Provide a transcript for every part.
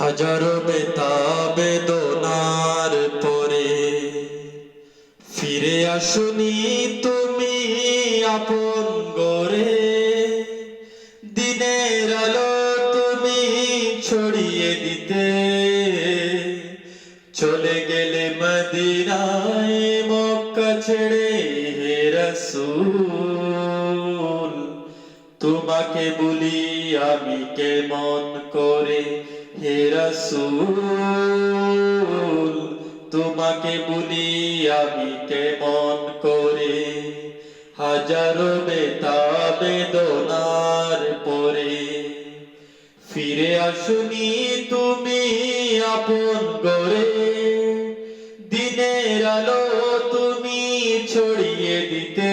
হাজারো বেতাবে দোনার পরে। ফিরে আসুনি তুমি আপন গরে দিনের আলো তুমি ছড়িয়ে দিতে। চলে গেলে মদিনায় মক্কা ছেড়ে হে রসূল। তোমাকে বলি আমি কেমন করে হে রসূল, তোমাকে বলি আমি কেমন করে? হাজারো বেতাবে দোনার পরে। ফিরে আসুনি তুমি আপন করে। দিনের আলো তুমি ছড়িয়ে দিতে।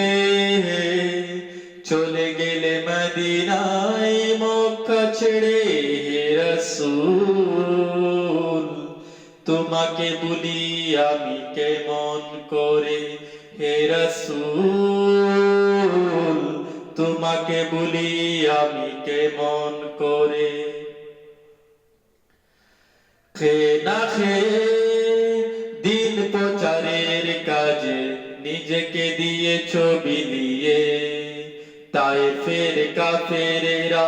চলে গেলে মদিনায় মক্কা ছেড়ে রসূল, তোমাকে বলি আমি কেমন করে? হে রসূল, তোমাকে বলি আমি কেমন করে? খে না খে, দিন প্রচারের কাজে নিজেকে দিয়ে ছবি নিয়ে তাই ফের কাফেরেরা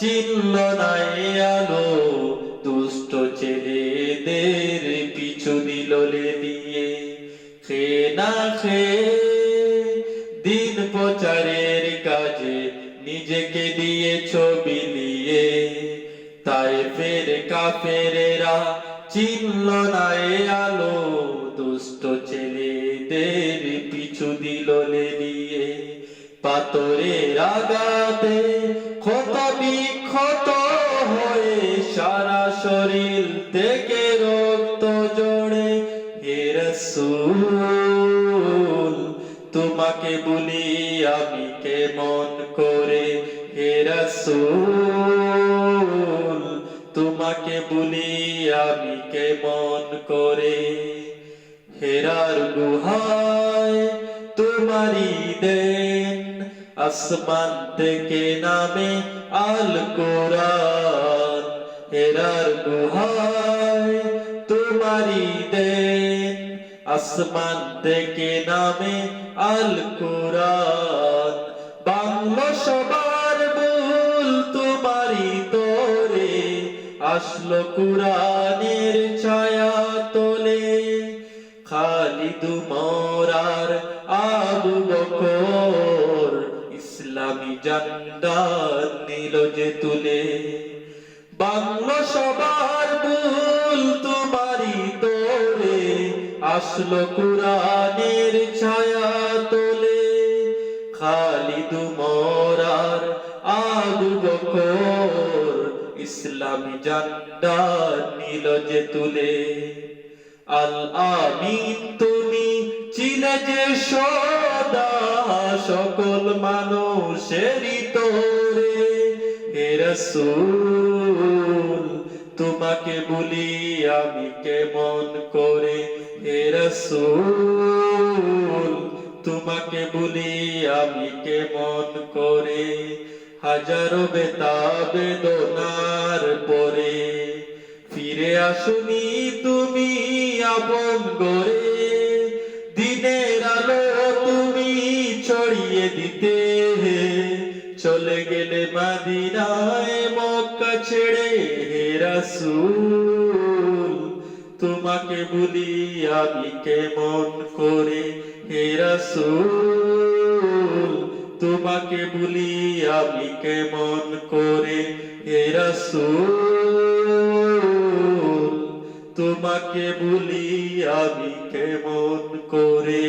চিনল নাই আলো, দুষ্ট ছেলেদের পিছু দিল দিয়ে খে না খে, দিন প্রচারের কাজে নিজেকে দিয়ে ছবি নিয়ে। তাই ফের কাফেরেরা চিনল না এ আলো, দুষ্ট ছেলেদের পিছু দিল নিয়ে পাতরের আগাতে হে রসূল, তোমাকে বলি আমি কেমন করে? হে রসূল, তোমাকে বলি আমি কেমন করে? হেরার গুহায় তোমারি দেন, আসমান থেকে নামে আল কোরআন আসমান থেকে নামে আল কোরআন বাংলা সবার ভুল তোমারি তোরে। আসলো কোরআনের ছায়া তোলে। খালিদ মোরার আবু বকর, ইসলামী জান্ডা নিল যে তুলে। আসলো কোরআনের ছায়া তোলে। খালিদ মোরার আবু বকর ইসলামী জান্ডা নিল যে তুলে। আল আমিন তুমি চিনে যে সদা সকল মানুষেরই তোরে। হে রসূল, তোমাকে বলি আমি কেমন করে? রসূল, তোমাকে বলি আমি কেমন করে? হাজারো বেতাবে দোনার পরে ফিরে আসুনি তুমি আপন গরে দিনের আলো তুমি ছড়িয়ে দিতে। চলে গেলে মাদিনায় মক্কা ছেড়ে রাসূল তোমাকে বলি আমি কেমন করে? হে রাসূল, তোমাকে বলি আমি কেমন করে? হে রাসূল, তোমাকে বলি আমি কেমন করে?